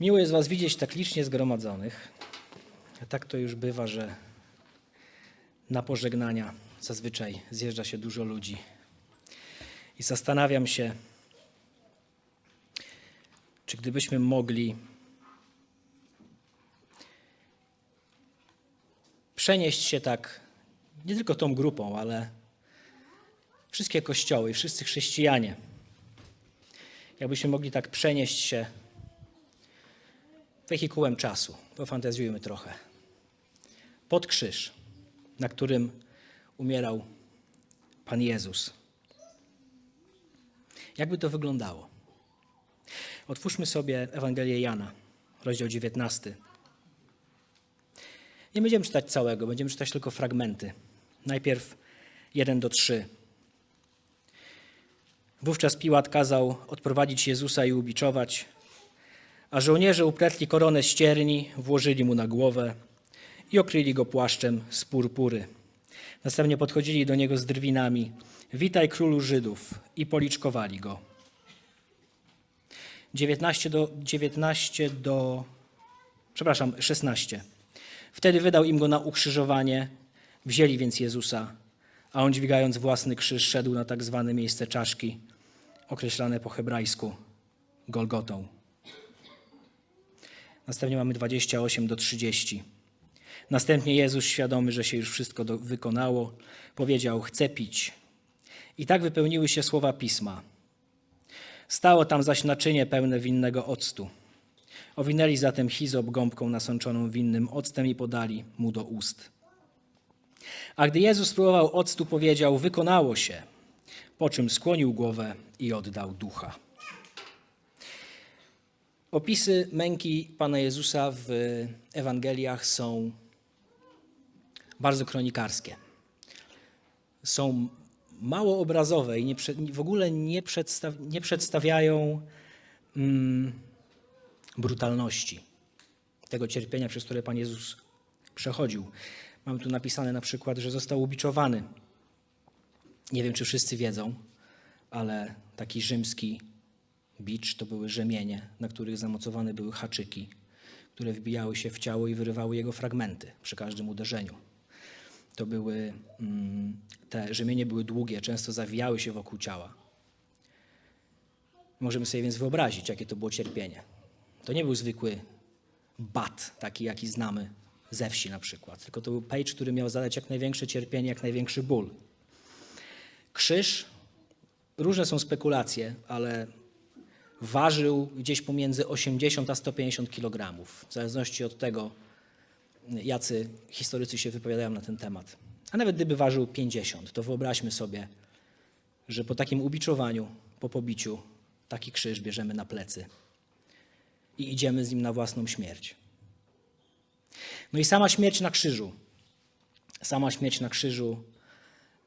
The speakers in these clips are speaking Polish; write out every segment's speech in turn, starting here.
Miło jest Was widzieć tak licznie zgromadzonych. Tak to już bywa, że na pożegnania zazwyczaj zjeżdża się dużo ludzi. I zastanawiam się, czy gdybyśmy mogli przenieść się tak, nie tylko tą grupą, ale wszystkie kościoły wszyscy chrześcijanie, jakbyśmy mogli tak przenieść się wehikułem czasu, pofantazjujmy trochę, pod krzyż, na którym umierał Pan Jezus. Jakby to wyglądało? Otwórzmy sobie Ewangelię Jana, rozdział 19. Nie będziemy czytać całego, będziemy czytać tylko fragmenty. Najpierw 1 do 3. Wówczas Piłat kazał odprowadzić Jezusa i ubiczować, a żołnierze upletli koronę ścierni, włożyli mu na głowę i okryli go płaszczem z purpury. Następnie podchodzili do niego z drwinami. Witaj królu Żydów i policzkowali go. 19 do, 19 do przepraszam, 16. Wtedy wydał im go na ukrzyżowanie, wzięli więc Jezusa, a on dźwigając własny krzyż szedł na tak zwane miejsce czaszki, określane po hebrajsku Golgotą. Następnie mamy 28 do 30. Następnie Jezus, świadomy, że się już wszystko do, wykonało, powiedział: Chcę pić. I tak wypełniły się słowa pisma. Stało tam zaś naczynie pełne winnego octu. Owinęli zatem hizop gąbką nasączoną winnym octem i podali mu do ust. A gdy Jezus spróbował octu, powiedział: Wykonało się, po czym skłonił głowę i oddał ducha. Opisy męki Pana Jezusa w Ewangeliach są bardzo kronikarskie. Są mało obrazowe i nie, w ogóle nie, przedstaw, nie przedstawiają mm, brutalności tego cierpienia, przez które Pan Jezus przechodził. Mamy tu napisane na przykład, że został ubiczowany. Nie wiem, czy wszyscy wiedzą, ale taki rzymski bicz to były rzemienie, na których zamocowane były haczyki, które wbijały się w ciało i wyrywały jego fragmenty przy każdym uderzeniu. To były, mm, te rzemienie były długie, często zawijały się wokół ciała. Możemy sobie więc wyobrazić, jakie to było cierpienie. To nie był zwykły bat, taki jaki znamy ze wsi na przykład, tylko to był page, który miał zadać jak największe cierpienie, jak największy ból. Krzyż, różne są spekulacje, ale ważył gdzieś pomiędzy 80 a 150 kg, w zależności od tego, jacy historycy się wypowiadają na ten temat. A nawet gdyby ważył 50, to wyobraźmy sobie, że po takim ubiczowaniu, po pobiciu, taki krzyż bierzemy na plecy i idziemy z nim na własną śmierć. No i sama śmierć na krzyżu, sama śmierć na krzyżu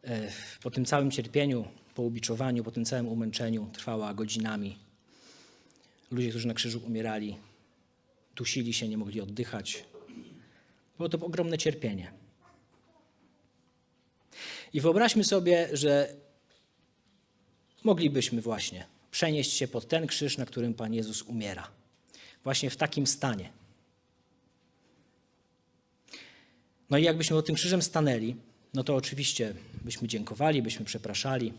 e, po tym całym cierpieniu, po ubiczowaniu, po tym całym umęczeniu trwała godzinami. Ludzie, którzy na krzyżu umierali, dusili się, nie mogli oddychać. Było to ogromne cierpienie. I wyobraźmy sobie, że moglibyśmy właśnie przenieść się pod ten krzyż, na którym Pan Jezus umiera. Właśnie w takim stanie. No i jakbyśmy pod tym krzyżem stanęli, no to oczywiście byśmy dziękowali, byśmy przepraszali.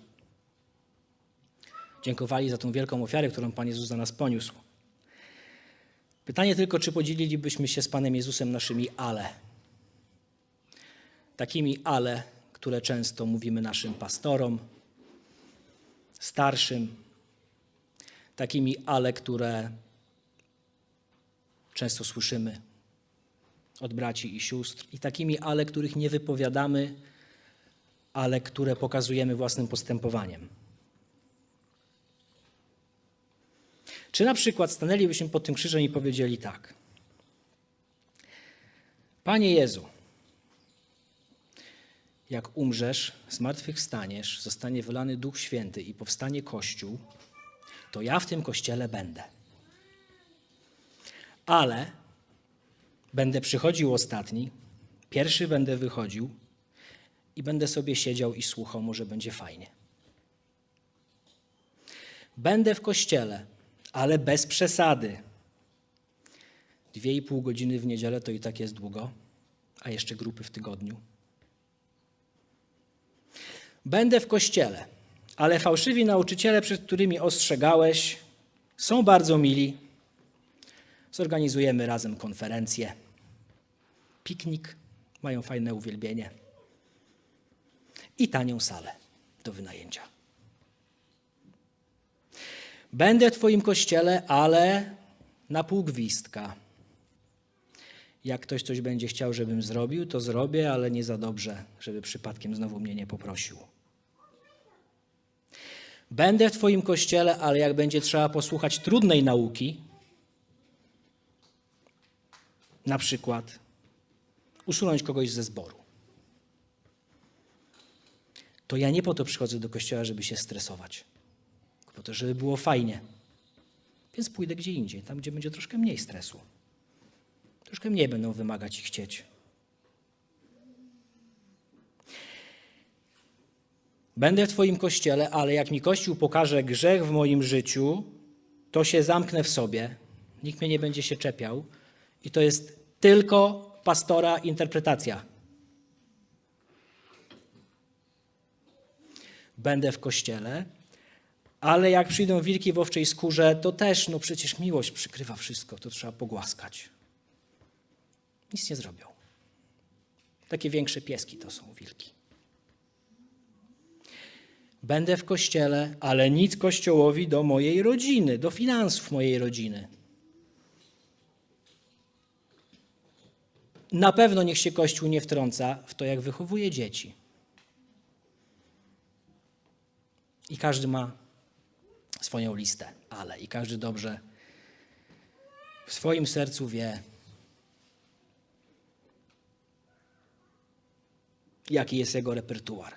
Dziękowali za tą wielką ofiarę, którą Pan Jezus za nas poniósł. Pytanie tylko, czy podzielilibyśmy się z Panem Jezusem naszymi ale. Takimi ale, które często mówimy naszym pastorom, starszym, takimi ale, które często słyszymy od braci i sióstr, i takimi ale, których nie wypowiadamy, ale które pokazujemy własnym postępowaniem. Czy na przykład stanęlibyśmy pod tym krzyżem i powiedzieli tak: Panie Jezu, jak umrzesz, zmartwychwstaniesz, zostanie wylany Duch Święty i powstanie Kościół, to ja w tym kościele będę. Ale będę przychodził ostatni, pierwszy będę wychodził i będę sobie siedział i słuchał, może będzie fajnie. Będę w kościele, ale bez przesady. Dwie i pół godziny w niedzielę to i tak jest długo, a jeszcze grupy w tygodniu. Będę w kościele, ale fałszywi nauczyciele, przed którymi ostrzegałeś, są bardzo mili. Zorganizujemy razem konferencję, piknik, mają fajne uwielbienie i tanią salę do wynajęcia. Będę w Twoim kościele, ale na pół gwizdka. Jak ktoś coś będzie chciał, żebym zrobił, to zrobię, ale nie za dobrze, żeby przypadkiem znowu mnie nie poprosił. Będę w Twoim kościele, ale jak będzie trzeba posłuchać trudnej nauki, na przykład usunąć kogoś ze zboru, to ja nie po to przychodzę do kościoła, żeby się stresować, po to, żeby było fajnie. Więc pójdę gdzie indziej, tam gdzie będzie troszkę mniej stresu. Troszkę mniej będą wymagać i chcieć. Będę w Twoim kościele, ale jak mi Kościół pokaże grzech w moim życiu, to się zamknę w sobie, nikt mnie nie będzie się czepiał i to jest tylko pastora interpretacja. Będę w kościele, ale jak przyjdą wilki w owczej skórze, to też, no przecież miłość przykrywa wszystko, to trzeba pogłaskać. Nic nie zrobią. Takie większe pieski to są wilki. Będę w kościele, ale nic kościołowi do mojej rodziny, do finansów mojej rodziny. Na pewno niech się Kościół nie wtrąca w to, jak wychowuje dzieci. I każdy ma swoją listę, ale i każdy dobrze w swoim sercu wie, jaki jest jego repertuar.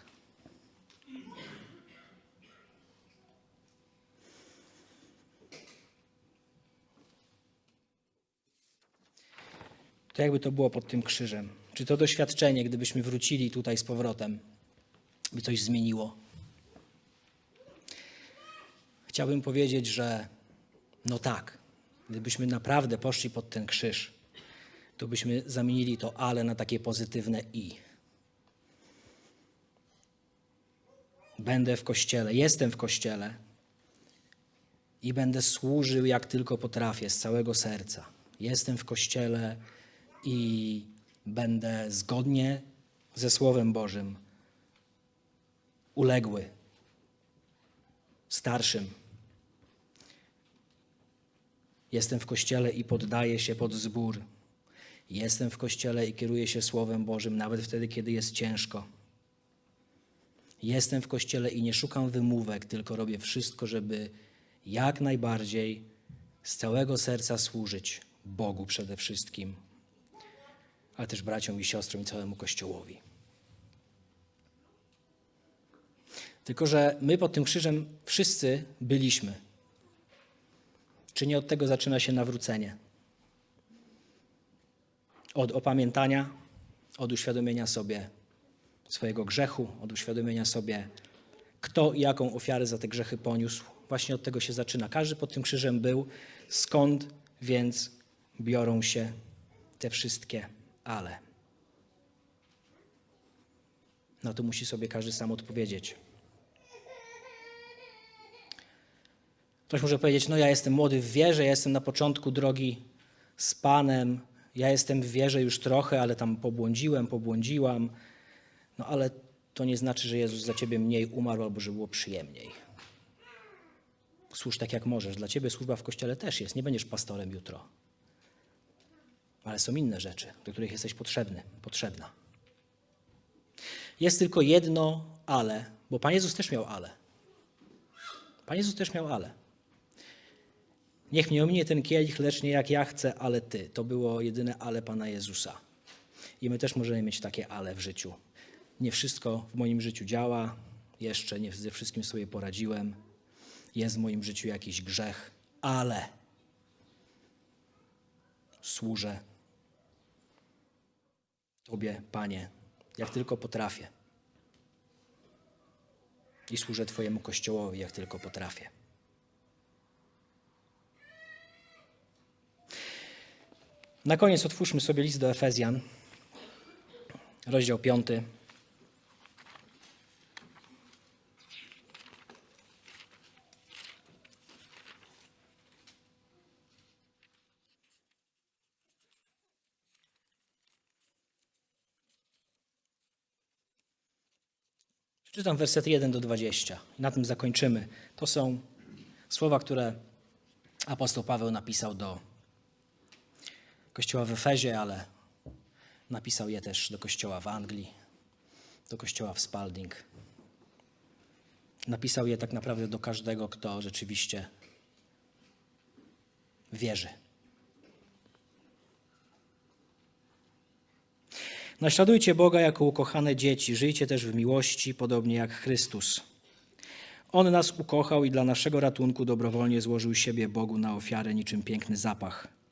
To jakby to było pod tym krzyżem? Czy to doświadczenie, gdybyśmy wrócili tutaj z powrotem, by coś zmieniło? Chciałbym powiedzieć, że no tak, gdybyśmy naprawdę poszli pod ten krzyż, to byśmy zamienili to ale na takie pozytywne i. Będę w kościele, jestem w kościele i będę służył jak tylko potrafię z całego serca. Jestem w kościele i będę zgodnie ze Słowem Bożym uległy starszym. Jestem w kościele i poddaję się pod zbór. Jestem w kościele i kieruję się Słowem Bożym, nawet wtedy, kiedy jest ciężko. Jestem w kościele i nie szukam wymówek, tylko robię wszystko, żeby jak najbardziej z całego serca służyć Bogu przede wszystkim, ale też braciom i siostrom i całemu Kościołowi. Tylko, że my pod tym krzyżem wszyscy byliśmy. Czy nie od tego zaczyna się nawrócenie? Od opamiętania, od uświadomienia sobie swojego grzechu, od uświadomienia sobie, kto i jaką ofiarę za te grzechy poniósł. Właśnie od tego się zaczyna. Każdy pod tym krzyżem był. Skąd więc biorą się te wszystkie ale? No to musi sobie każdy sam odpowiedzieć. Ktoś może powiedzieć, no ja jestem młody w wierze, ja jestem na początku drogi z Panem, ja jestem w wierze już trochę, ale tam pobłądziłem, pobłądziłam. No ale to nie znaczy, że Jezus za ciebie mniej umarł albo że było przyjemniej. Służ tak jak możesz. Dla ciebie służba w kościele też jest. Nie będziesz pastorem jutro. Ale są inne rzeczy, do których jesteś potrzebny, potrzebna. Jest tylko jedno ale, bo Pan Jezus też miał ale. Pan Jezus też miał ale. Niech mnie ominie ten kielich, lecz nie jak ja chcę, ale Ty. To było jedyne ale Pana Jezusa. I my też możemy mieć takie ale w życiu. Nie wszystko w moim życiu działa, jeszcze nie ze wszystkim sobie poradziłem. Jest w moim życiu jakiś grzech, ale służę Tobie, Panie, jak tylko potrafię. I służę Twojemu Kościołowi, jak tylko potrafię. Na koniec otwórzmy sobie list do Efezjan, rozdział 5. Przeczytam werset 1 do 20 i na tym zakończymy. To są słowa, które apostoł Paweł napisał do kościoła w Efezie, ale napisał je też do kościoła w Anglii, do kościoła w Spalding. Napisał je tak naprawdę do każdego, kto rzeczywiście wierzy. Naśladujcie Boga jako ukochane dzieci, żyjcie też w miłości, podobnie jak Chrystus. On nas ukochał i dla naszego ratunku dobrowolnie złożył siebie Bogu na ofiarę niczym piękny zapach.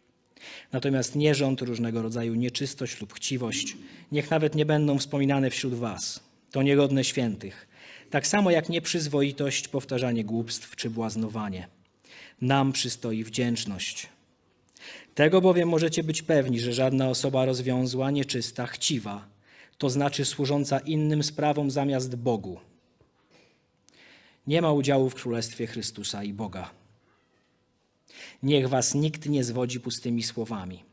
Natomiast nierząd, różnego rodzaju nieczystość lub chciwość, niech nawet nie będą wspominane wśród was. To niegodne świętych. Tak samo jak nieprzyzwoitość, powtarzanie głupstw czy błaznowanie. Nam przystoi wdzięczność. Tego bowiem możecie być pewni, że żadna osoba rozwiązła, nieczysta, chciwa, to znaczy służąca innym sprawom zamiast Bogu, nie ma udziału w Królestwie Chrystusa i Boga. Niech was nikt nie zwodzi pustymi słowami.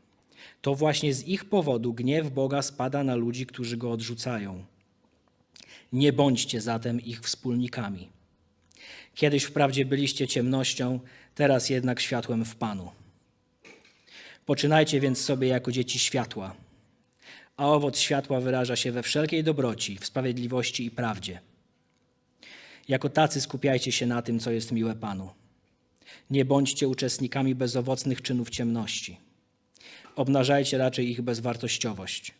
To właśnie z ich powodu gniew Boga spada na ludzi, którzy go odrzucają. Nie bądźcie zatem ich wspólnikami. Kiedyś wprawdzie byliście ciemnością, teraz jednak światłem w Panu. Poczynajcie więc sobie jako dzieci światła, a owoc światła wyraża się we wszelkiej dobroci, w sprawiedliwości i prawdzie. Jako tacy skupiajcie się na tym, co jest miłe Panu. Nie bądźcie uczestnikami bezowocnych czynów ciemności. Obnażajcie raczej ich bezwartościowość.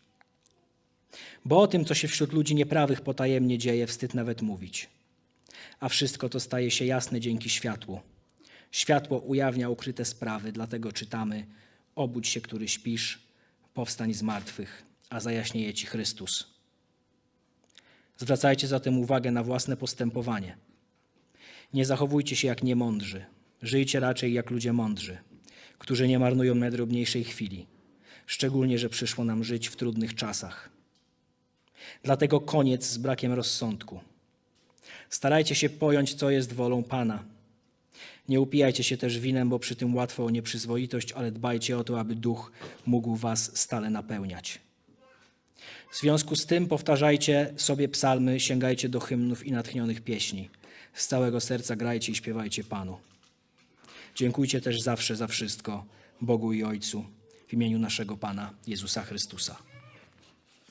Bo o tym, co się wśród ludzi nieprawych potajemnie dzieje, wstyd nawet mówić. A wszystko to staje się jasne dzięki światłu. Światło ujawnia ukryte sprawy, dlatego czytamy: Obudź się, który śpisz, powstań z martwych, a zajaśnieje ci Chrystus. Zwracajcie zatem uwagę na własne postępowanie. Nie zachowujcie się jak niemądrzy. Żyjcie raczej jak ludzie mądrzy, którzy nie marnują najdrobniejszej chwili, szczególnie, że przyszło nam żyć w trudnych czasach. Dlatego koniec z brakiem rozsądku. Starajcie się pojąć, co jest wolą Pana. Nie upijajcie się też winem, bo przy tym łatwo o nieprzyzwoitość, ale dbajcie o to, aby duch mógł was stale napełniać. W związku z tym powtarzajcie sobie psalmy, sięgajcie do hymnów i natchnionych pieśni. Z całego serca grajcie i śpiewajcie Panu. Dziękujcie też zawsze za wszystko Bogu i Ojcu w imieniu naszego Pana Jezusa Chrystusa.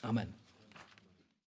Amen.